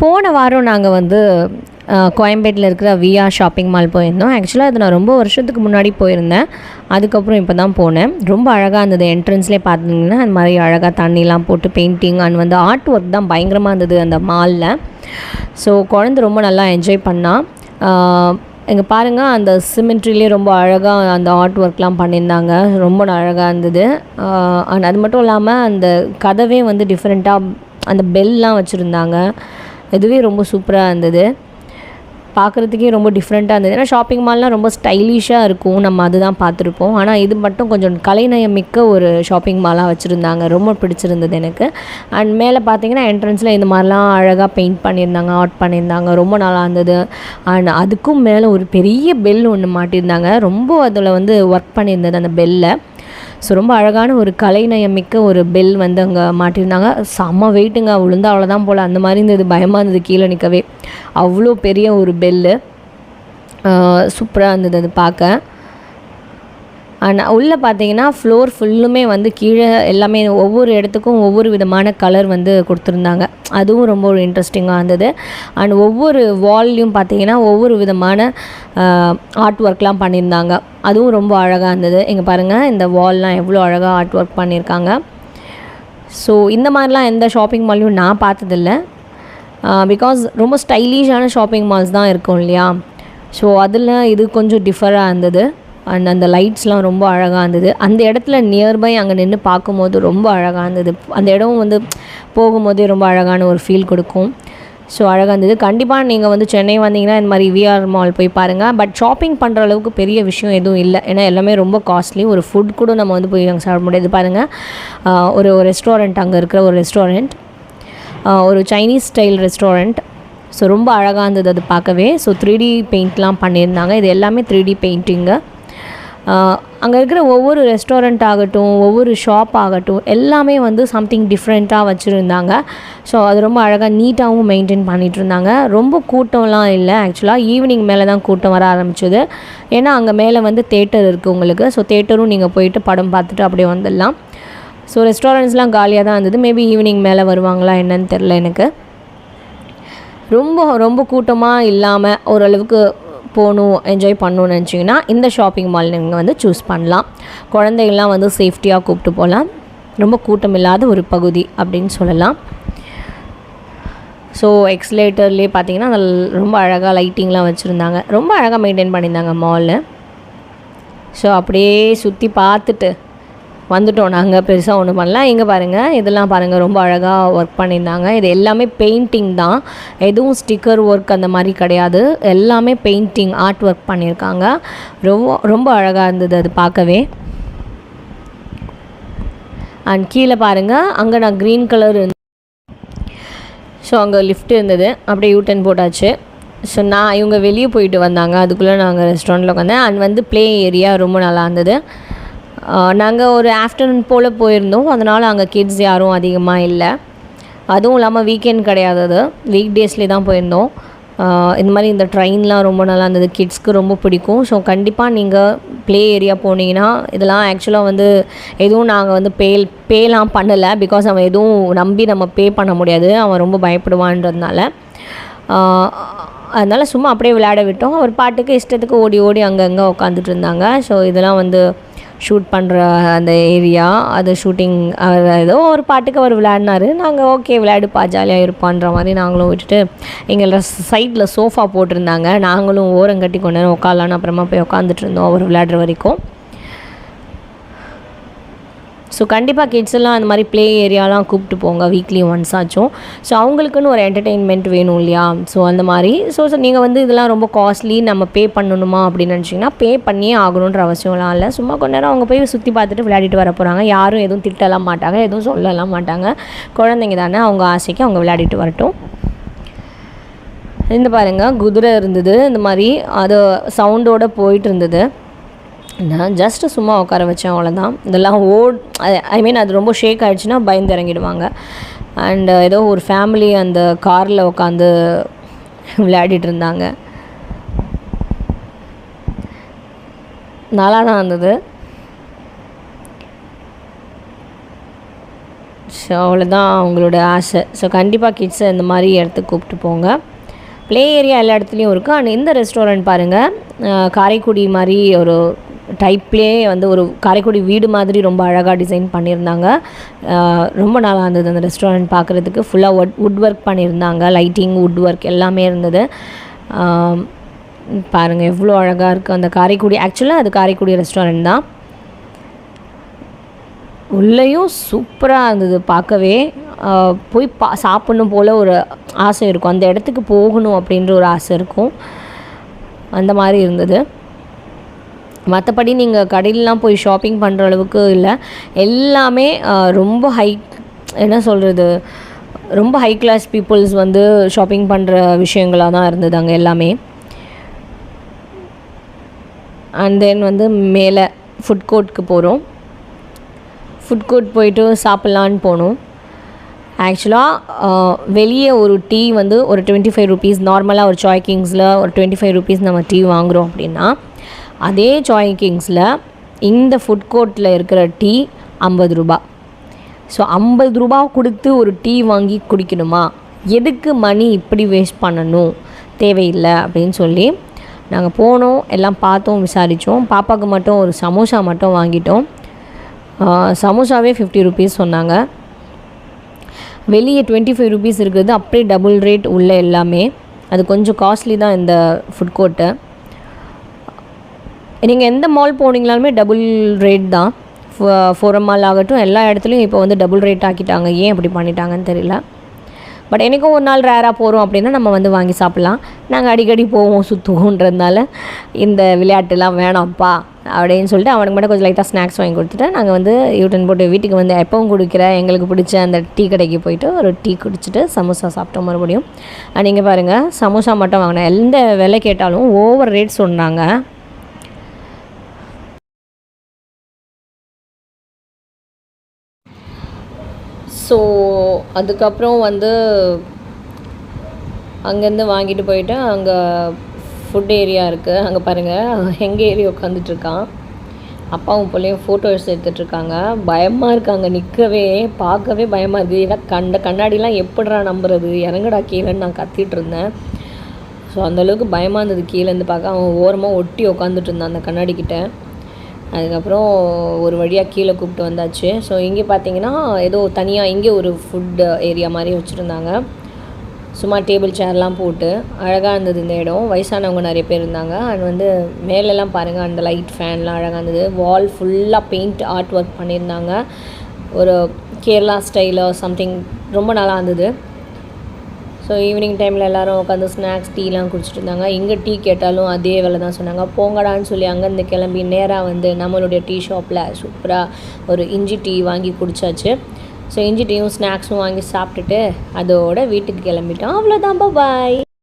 போன வாரம் நாங்கள் வந்து கோயம்பேட்டில் இருக்கிற விஆர் ஷாப்பிங் மால் போயிருந்தோம். ஆக்சுவலாக அது நான் ரொம்ப வருஷத்துக்கு முன்னாடி போயிருந்தேன். அதுக்கப்புறம் இப்போ தான் போனேன். ரொம்ப அழகாக இருந்தது. என்ட்ரன்ஸ்லேயே பார்த்தீங்கன்னா அந்த மாதிரி அழகாக தண்ணிலாம் போட்டு பெயிண்டிங் அண்ட் வந்து ஆர்ட் ஒர்க் தான் பயங்கரமாக இருந்தது அந்த மாலில் ஸோ குழந்த ரொம்ப நல்லா என்ஜாய் பண்ணால் இங்கே பாருங்கள் அந்த சிமெண்ட்ரிலே ரொம்ப அழகாக அந்த ஆர்ட் ஒர்க்லாம் பண்ணியிருந்தாங்க. ரொம்ப அழகாக இருந்தது. அண்ட் அது மட்டும் இல்லாமல் அந்த கதவே வந்து டிஃப்ரெண்ட்டாக அந்த பெல்லாம் வச்சுருந்தாங்க. இதுவே ரொம்ப சூப்பராக இருந்தது. பார்க்குறதுக்கே ரொம்ப டிஃப்ரெண்ட்டாக இருந்தது. ஏன்னா ஷாப்பிங் மால்லாம் ரொம்ப ஸ்டைலிஷாக இருக்கும். நம்ம அதுதான் பார்த்துருப்போம். ஆனால் இது மட்டும் கொஞ்சம் கலைநயம் மிக்க ஒரு ஷாப்பிங் மாலாக வச்சுருந்தாங்க. ரொம்ப பிடிச்சிருந்தது எனக்கு. அண்ட் மேலே பார்த்தீங்கன்னா என்ட்ரன்ஸில் இந்த மாதிரிலாம் அழகாக பெயிண்ட் பண்ணியிருந்தாங்க ஆர்ட் பண்ணியிருந்தாங்க. ரொம்ப நல்லா இருந்தது. அண்ட் அதுக்கும் மேலே ஒரு பெரிய பெல் ஒன்று மாட்டியிருந்தாங்க. ரொம்ப அதில் வந்து ஒர்க் பண்ணியிருந்தது அந்த பெல்லை ஸோ ரொம்ப அழகான ஒரு கலைநயம் மிக்க ஒரு பெல் வந்து அங்கே மாட்டியிருந்தாங்க. செம்ம வெயிட்டுங்க விழுந்தா அவ்வளோதான் போல். அந்த மாதிரி இருந்தது. பயமாக இருந்தது. கீழே நிற்கவே அவ்வளோ பெரிய ஒரு பெல்லு சூப்பராக இருந்தது அது பார்க்க. அண்ட் உள்ளே பார்த்தீங்கன்னா ஃப்ளோர் ஃபுல்லுமே வந்து கீழே எல்லாமே ஒவ்வொரு இடத்துக்கும் ஒவ்வொரு விதமான கலர் வந்து கொடுத்துருந்தாங்க. அதுவும் ரொம்ப ஒரு இன்ட்ரெஸ்டிங்காக இருந்தது. அண்ட் ஒவ்வொரு வால்லையும் பார்த்தீங்கன்னா ஒவ்வொரு விதமான ஆர்ட் ஒர்க்லாம் பண்ணியிருந்தாங்க. அதுவும் ரொம்ப அழகாக இருந்தது. இங்கே பாருங்கள் இந்த வால்லாம் எவ்வளோ அழகாக ஆர்ட் ஒர்க் பண்ணியிருக்காங்க. ஸோ இந்த மாதிரிலாம் எந்த ஷாப்பிங் மால்லையும் நான் பார்த்ததில்ல. பிகாஸ் ரொம்ப ஸ்டைலிஷான ஷாப்பிங் மால்ஸ் தான் இருக்கும் இல்லையா? ஸோ அதில் இது கொஞ்சம் டிஃபராக இருந்தது. அண்ட் அந்த லைட்ஸ்லாம் ரொம்ப அழகாக இருந்தது. அந்த இடத்துல நியர்பை அங்கே நின்று பார்க்கும்போது ரொம்ப அழகாக இருந்தது. அந்த இடமும் வந்து போகும்போதே ரொம்ப அழகான ஒரு ஃபீல் கொடுக்கும். ஸோ அழகாக இருந்தது. கண்டிப்பாக நீங்கள் வந்து சென்னை வந்தீங்கன்னா இந்த மாதிரி விஆர் மால் போய் பாருங்கள் பட் ஷாப்பிங் பண்ணுற அளவுக்கு பெரிய விஷயம் எதுவும் இல்லை. ஏன்னா எல்லாமே ரொம்ப காஸ்ட்லி ஒரு ஃபுட் கூட நம்ம வந்து போய் அங்கே சாப்பிட முடியாது. பாருங்கள் ஒரு ரெஸ்டாரண்ட் அங்கே இருக்கிற ஒரு ரெஸ்டாரண்ட் ஒரு சைனீஸ் ஸ்டைல் ரெஸ்டாரண்ட் ஸோ ரொம்ப அழகாக இருந்தது அது பார்க்கவே. ஸோ த்ரீ டி பெயிண்ட்லாம் பண்ணியிருந்தாங்க. இது எல்லாமே த்ரீ டி பெயிண்டிங்கு அங்கே இருக்கிற ஒவ்வொரு ரெஸ்டாரண்ட் ஆகட்டும் ஒவ்வொரு ஷாப் ஆகட்டும் எல்லாமே வந்து சம்திங் டிஃப்ரெண்ட்டாக வச்சுருந்தாங்க. ஸோ அது ரொம்ப அழகாக நீட்டாகவும் மெயின்டைன் பண்ணிகிட்டு இருந்தாங்க. ரொம்ப கூட்டம்லாம் இல்லை ஆக்சுவலாக ஈவினிங் மேலே தான் கூட்டம் வர ஆரம்பிச்சது. ஏன்னா அங்கே மேலே வந்து தேட்டர் இருக்குது உங்களுக்கு. ஸோ தேட்டரும் நீங்கள் போயிட்டு படம் பார்த்துட்டு அப்படியே வந்துடலாம். ஸோ ரெஸ்டாரண்ட்ஸ்லாம் காலியாக தான் இருந்தது. மேபி ஈவினிங் மேலே வருவாங்களா என்னன்னு தெரில எனக்கு. ரொம்ப ரொம்ப கூட்டமாக இல்லாமல் ஓரளவுக்கு போகணும் என்ஜாய் பண்ணணும்னு நினச்சிங்கன்னா இந்த ஷாப்பிங் மால் நீங்கள் வந்து சூஸ் பண்ணலாம். குழந்தைகள்லாம் வந்து சேஃப்டியாக கூப்பிட்டு போகலாம். ரொம்ப கூட்டம் இல்லாத ஒரு பகுதி அப்படின்னு சொல்லலாம். ஸோ எக்ஸ்லேட்டர்லேயே பார்த்தீங்கன்னா அதில் ரொம்ப அழகாக லைட்டிங்லாம் வச்சுருந்தாங்க. ரொம்ப அழகாக மெயின்டைன் பண்ணியிருந்தாங்க மாலில் ஸோ அப்படியே சுற்றி பார்த்துட்டு வந்துட்டோம் நாங்கள் பெருசாக ஒன்றும் பண்ணலாம் இங்கே பாருங்கள் இதெல்லாம் பாருங்கள் ரொம்ப அழகாக ஒர்க் பண்ணியிருந்தாங்க. இது எல்லாமே பெயிண்டிங் தான். எதுவும் ஸ்டிக்கர் ஒர்க் அந்த மாதிரி கிடையாது. எல்லாமே பெயிண்டிங் ஆர்ட் ஒர்க் பண்ணியிருக்காங்க. ரொம்ப ரொம்ப அழகாக இருந்தது அது பார்க்கவே. அண்ட் கீழே பாருங்கள் அங்கே நான் க்ரீன் கலர் ஸோ அங்கே லிஃப்ட் இருந்தது. அப்படியே யூட்டன் போட்டாச்சு. ஸோ நான் இவங்க வெளியே போயிட்டு வந்தாங்க. அதுக்குள்ளே நாங்கள் ரெஸ்டாரண்ட்டில் உட்காந்தேன். அண்ட் வந்து ப்ளே ஏரியா ரொம்ப நல்லா இருந்தது. நாங்கள் ஒரு ஆஃப்டர்நூன் போல் போயிருந்தோம். அதனால் அங்கே கிட்ஸ் யாரும் அதிகமாக இல்லை. அதுவும் இல்லாமல் வீக்கெண்ட் கிடையாது அது. வீக் டேஸ்லேயே தான் போயிருந்தோம். இந்த மாதிரி இந்த ட்ரெயின்லாம் ரொம்ப நல்லா இருந்தது. கிட்ஸ்க்கு ரொம்ப பிடிக்கும். ஸோ கண்டிப்பாக நீங்கள் ப்ளே ஏரியா போனீங்கன்னா இதெல்லாம் ஆக்சுவலாக வந்து எதுவும் நாங்கள் வந்து பே பேலாம் பண்ணலை. பிகாஸ் அவன் எதுவும் நம்பி நம்ம பே பண்ண முடியாது. அவன் ரொம்ப பயப்படுவான்றதுனால. அதனால் சும்மா அப்படியே விளையாட விட்டோம். அவர் பாட்டுக்கு இஷ்டத்துக்கு ஓடி ஓடி அங்கங்கே உட்காந்துட்டு இருந்தாங்க. ஸோ இதெல்லாம் வந்து ஷூட் பண்ணுற அந்த ஏரியா அது ஷூட்டிங் அவர் ஏதோ ஒரு பாட்டுக்கு அவர் விளையாடினாரு. நாங்கள் ஓகே விளையாடுப்பா ஜாலியாக இருப்பான்ற மாதிரி நாங்களும் விட்டுட்டு எங்களோட சைடில் சோஃபா போட்டிருந்தாங்க. நாங்களும் ஓரங்கட்டி கொண்டு உட்காரலான்னு அப்புறமா போய் உட்காந்துட்டு இருந்தோம். அவர் விளையாடுற வரைக்கும். ஸோ கண்டிப்பாக கிட்ஸ் எல்லாம் அந்த மாதிரி ப்ளே ஏரியாலாம் கூப்பிட்டு போங்க. வீக்லி ஒன்ஸ் ஆச்சும். ஸோ அவங்களுக்குன்னு ஒரு என்டர்டெயின்மெண்ட் வேணும் இல்லையா? ஸோ அந்த மாதிரி. ஸோ ஸோ நீங்கள் வந்து இதெல்லாம் ரொம்ப காஸ்ட்லி நம்ம பே பண்ணணுமா அப்படின்னு நினச்சிங்கன்னா பே பண்ணியே ஆகணுன்ற அவசியம்லாம் இல்லை. சும்மா கொஞ்ச நேரம் அவங்க போய் சுற்றி பார்த்துட்டு விளையாடிட்டு வர போகிறாங்க யாரும் எதுவும் திட்டலாம் மாட்டாங்க. எதுவும் சொல்லலாம் மாட்டாங்க. குழந்தைங்க தானே அவங்க ஆசைக்கு அவங்க விளையாடிட்டு வரட்டும். இந்த பாருங்கள் குதிரை இருந்தது. இந்த மாதிரி அது சவுண்டோடு போயிட்டு இருந்தது. நான் ஜஸ்ட்டு சும்மா உட்கார வச்சேன் அவ்வளோதான் இதெல்லாம் ஓட் ஐ மீன் அது ரொம்ப ஷேக் ஆகிடுச்சுன்னா பயந்து இறங்கிடுவாங்க. அண்ட் uh, ஏதோ ஒரு ஃபேமிலி அந்த காரில் உட்காந்து விளையாடிட்டு இருந்தாங்க. நல்லா தான் இருந்தது. ஸோ அவ்வளோதான் அவங்களோட ஆசை. ஸோ கண்டிப்பாக கிட்ஸை இந்த மாதிரி இடத்துக்கு கூப்பிட்டு போங்க. ப்ளே ஏரியா எல்லா இடத்துலையும் இருக்குது அண்ட் இந்த ரெஸ்டாரண்ட் பாருங்கள் காரைக்குடி மாதிரி ஒரு டைப்லேயே வந்து ஒரு காரைக்குடி வீடு மாதிரி ரொம்ப அழகாக டிசைன் பண்ணியிருந்தாங்க. ரொம்ப நல்லா இருந்தது அந்த ரெஸ்டாரண்ட் பார்க்குறதுக்கு ஃபுல்லாக வுட் வுட் ஒர்க் பண்ணியிருந்தாங்க. லைட்டிங் வுட் ஒர்க் எல்லாமே இருந்தது. பாருங்கள் எவ்வளோ அழகாக இருக்குது அந்த காரைக்குடி ஆக்சுவலாக அது காரைக்குடி ரெஸ்டாரண்ட் தான். உள்ளேயும் சூப்பராக இருந்தது பார்க்கவே. போய் பா சாப்பிடணும் போல் ஒரு ஆசை இருக்கும். அந்த இடத்துக்கு போகணும் அப்படின்ற ஒரு ஆசை இருக்கும். அந்த மாதிரி இருந்தது. மற்றபடி நீங்கள் கடையிலலாம் போய் ஷாப்பிங் பண்ணுற அளவுக்கு இல்லை. எல்லாமே ரொம்ப ஹை என்ன சொல்கிறது ரொம்ப ஹை கிளாஸ் பீப்புள்ஸ் வந்து ஷாப்பிங் பண்ணுற விஷயங்களாக தான் இருந்தது அங்கே எல்லாமே. அண்ட் தென் வந்து மேலே ஃபுட் கோர்ட்க்கு போகிறோம் ஃபுட் கோர்ட் போயிட்டு சாப்பிட்லான்னு போனோம். ஆக்சுவலாக வெளியே ஒரு டீ வந்து ஒரு டுவெண்ட்டி ஃபைவ் ருபீஸ் நார்மலாக ஒரு சாய் கிங்ஸில் ஒரு டுவெண்ட்டி ஃபைவ் ருபீஸ் நம்ம டீ வாங்குகிறோம் அப்படின்னா அதே ஜாய் கிங்ஸில் இந்த ஃபுட் கோர்ட்டில் இருக்கிற டீ ஐம்பது ரூபா. ஸோ ஐம்பது ரூபா கொடுத்து ஒரு டீ வாங்கி குடிக்கணுமா? எதுக்கு மணி இப்படி வேஸ்ட் பண்ணணும்? தேவையில்லை அப்படின்னு சொல்லி நாங்கள் போனோம் எல்லாம் பார்த்தோம் விசாரித்தோம் பாப்பாவுக்கு மட்டும் ஒரு சமோசா மட்டும் வாங்கிட்டோம். சமோசாவே ஃபிஃப்டி ருபீஸ் சொன்னாங்க. வெளியே டுவெண்ட்டி ஃபைவ் ருபீஸ் இருக்கிறது அப்படியே டபுள் ரேட் உள்ள எல்லாமே. அது கொஞ்சம் காஸ்ட்லி தான் இந்த ஃபுட் கோர்ட்டு நீங்கள் எந்த மால் போனீங்களாலுமே டபுள் ரேட் தான். ஃபோரம் மால் ஆகட்டும் எல்லா இடத்துலையும் இப்போ வந்து டபுள் ரேட் ஆக்கிட்டாங்க. ஏன் அப்படி பண்ணிட்டாங்கன்னு தெரியல. பட் எனக்கும் ஒரு நாள் ரேராக போகிறோம் அப்படின்னா நம்ம வந்து வாங்கி சாப்பிட்லாம். நாங்கள் அடிக்கடி போவோம் சுற்றுவோன்றதுனால இந்த விளையாட்டுலாம் வேணாம்ப்பா அப்படின்னு சொல்லிட்டு அவனுக்கு மட்டும் கொஞ்சம் லைட்டாக ஸ்நாக்ஸ் வாங்கி கொடுத்துட்டு நாங்கள் வந்து யூட்டன் போட்டு வீட்டுக்கு வந்து எப்பவும் குடிக்கிற எங்களுக்கு பிடிச்ச அந்த டீ கடைக்கு போயிட்டு ஒரு டீ குடிச்சிட்டு சமோசா சாப்பிட்டோம் மறுபடியும். நீங்கள் பாருங்கள் சமோசா மட்டும் வாங்கினேன். எந்த விலை கேட்டாலும் ஓவர் ரேட் சொன்னாங்க. ஸோ அதுக்கப்புறம் வந்து அங்கேருந்து வாங்கிட்டு போயிட்டு அங்கே ஃபுட் ஏரியா இருக்குது அங்கே பாருங்கள் எங்கள் ஏரியா உட்காந்துட்ருக்கான் அப்பாவும் பிள்ளையும் ஃபோட்டோஸ் எடுத்துகிட்ருக்காங்க பயமாக இருக்காங்க நிற்கவே பார்க்கவே பயமாக இருக்குது ஏன்னா கண்ட கண்ணாடிலாம் எப்படிடா நம்புறது? இறங்கடா கீழேன்னு நான் கத்திட்டு இருந்தேன் ஸோ அந்தளவுக்கு பயமாக இருந்தது. கீழேருந்து பார்க்க அவன் ஓரமாக ஒட்டி உட்காந்துட்டு இருந்தான் அந்த கண்ணாடிக்கிட்ட. அதுக்கப்புறம் ஒரு வழியாக கீழே கூப்பிட்டு வந்தாச்சு. ஸோ இங்கே பார்த்தீங்கன்னா ஏதோ தனியாக இங்கே ஒரு ஃபுட் ஏரியா மாதிரி வச்சுருந்தாங்க. சும்மா டேபிள் சேர்லாம் போட்டு அழகாக இருந்தது இந்த இடம். வயசானவங்க நிறைய பேர் இருந்தாங்க. அண்ட் வந்து மேலெல்லாம் பாருங்கள் அந்த லைட் ஃபேன்லாம் அழகாக இருந்தது. வால் ஃபுல்லாக பெயிண்ட் ஆர்ட் ஒர்க் பண்ணியிருந்தாங்க. ஒரு கேரளா ஸ்டைலில் சம்திங் ரொம்ப நல்லா இருந்தது. ஸோ ஈவினிங் டைமில் எல்லாரும் உட்காந்து ஸ்நாக்ஸ் டீலாம் குடிச்சிட்டு இருந்தாங்க. இங்கே டீ கேட்டாலும் அதே வேலை தான் சொன்னாங்க. போங்கடான்னு சொல்லி அங்கேருந்து கிளம்பி நேராக வந்து நம்மளுடைய டீ ஷாப்பில் சூப்பராக ஒரு இஞ்சி டீ வாங்கி குடிச்சாச்சு. ஸோ இஞ்சி டீயும் ஸ்நாக்ஸும் வாங்கி சாப்பிட்டுட்டு அதோட வீட்டுக்கு கிளம்பிட்டோம். அவ்வளோதான் பாய்